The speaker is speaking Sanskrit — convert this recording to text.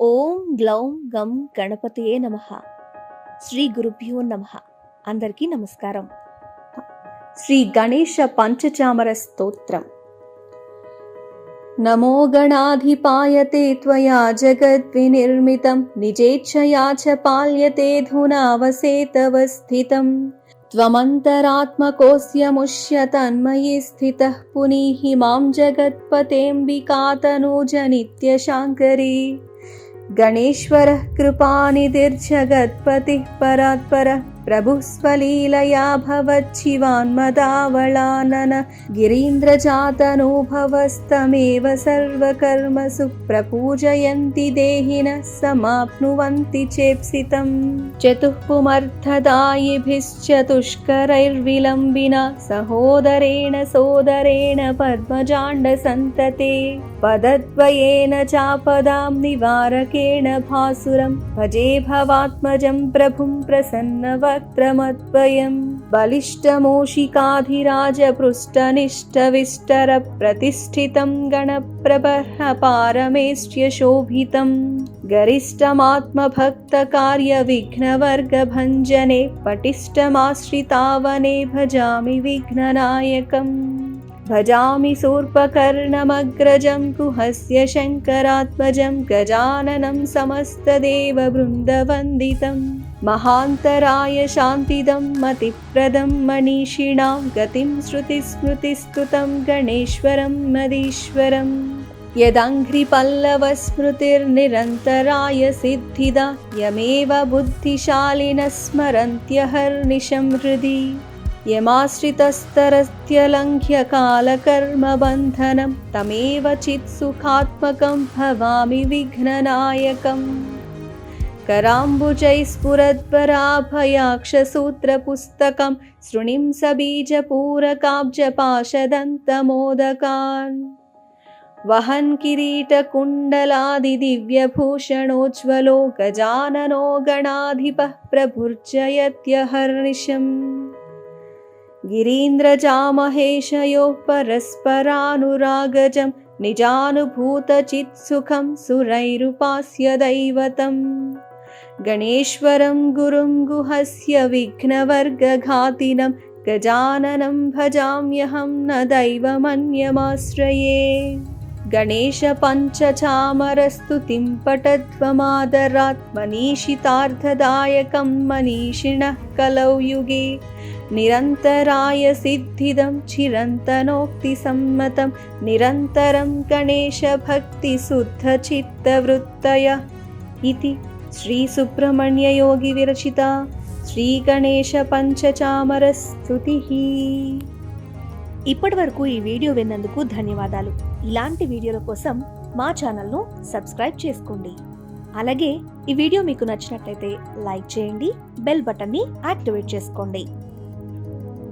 ఓం గ్లౌం గం గణపతయే నమ శ్రీ గురుభ్యో నమ అందరికీ నమస్కారం. శ్రీ గణేష పంచచామర స్తోత్రం. నమో గణాధిపాయతే త్వయా జగద్వినిర్మితం నిజేచ్ఛయా చ పాల్యతే ధునావసే తవ స్థితం त्वमन्तरात्मकोऽस्यमुष्य तन्मयि स्थितः पुनीहि मां जगत्पतेऽम्बिकातनुजनित्यशाङ्करी गणेश्वरः कृपानिधिर्जगत्पतिः परात्परः प्रभुः स्वलीलया भवच्छिवान्मदावळानन गिरीन्द्रजातनोभवस्तमेव सर्वकर्मसु प्रपूजयन्ति देहिनः समाप्नुवन्ति चेप्सितम् चतुःपुमर्थदायिभिश्चतुष्करैर्विलम्बिना सहोदरेण सोदरेण पद्मजाण्डसन्तते पदद्वयेन चापदां निवारकेण भासुरं। भजे भवात्मजं प्रभुं प्रसन्नवक्त्रमद्वयम् बलिष्ठमूषिकाधिराजपृष्ठनिष्ठविष्टरप्रतिष्ठितं गणप्रभः पारमेष्ट्यशोभितम् गरिष्ठमात्मभक्तकार्यविघ्नवर्गभञ्जने पटिष्ठमाश्रितावने भजामि विघ्ननायकम् भजामि शूर्पकर्णमग्रजं गुहस्य शङ्करात्मजं गजाननं समस्तदेववृन्दवन्दितम् महान्तराय शान्तिदं मतिप्रदं मनीषिणां गतिं श्रुतिस्मृतिस्तुतं गणेश्वरं मदीश्वरम्। यदङ्घ्रिपल्लवस्मृतिर्निरन्तराय सिद्धिदा यमेव बुद्धिशालिनः स्मरन्त्यहर्निशं हृदि यमाश्रितस्तरत्यलङ्घ्य कालकर्मबन्धनं तमेव चित्सुखात्मकं भवामि विघ्ननायकम्। कराम्बुजैः स्फुरद्वराभयाक्षसूत्रपुस्तकं शृणिं वहन् किरीटकुण्डलादिदिव्यभूषणोज्ज्वलो गजाननो गणाधिपः प्रभुर्जयत्यहर्निशम् गिरीन्द्रजामहेशयोः परस्परानुरागजं निजानुभूतचित्सुखं सुरैरुपास्य दैवतम् गणेश्वरं गुरुं गुहस्य विघ्नवर्गघातिनं गजाननं भजाम्यहं न दैवमन्यमाश्रये। गणेशपञ्चचामरस्तुतिं पठध्वमादरात् मनीषितार्थदायकं मनीषिणः कलौ युगे నిరంతరాయ సిద్ధిదం చిరంతనోక్తి సమ్మతం నిరంతరం చిత్త వృత్తయ ఇది శ్రీ సుబ్రహ్మణ్యయోగి విరచిత శ్రీ గణేశ పంచచామర స్థుతి ఇప్పటి వరకు ఈ వీడియో విన్నందుకు ధన్యవాదాలు. ఇలాంటి వీడియోల కోసం మా ఛానల్ను సబ్స్క్రైబ్ చేసుకోండి. అలాగే ఈ వీడియో మీకు నచ్చినట్లయితే లైక్ చేయండి బెల్ బటన్ని యాక్టివేట్ చేసుకోండి.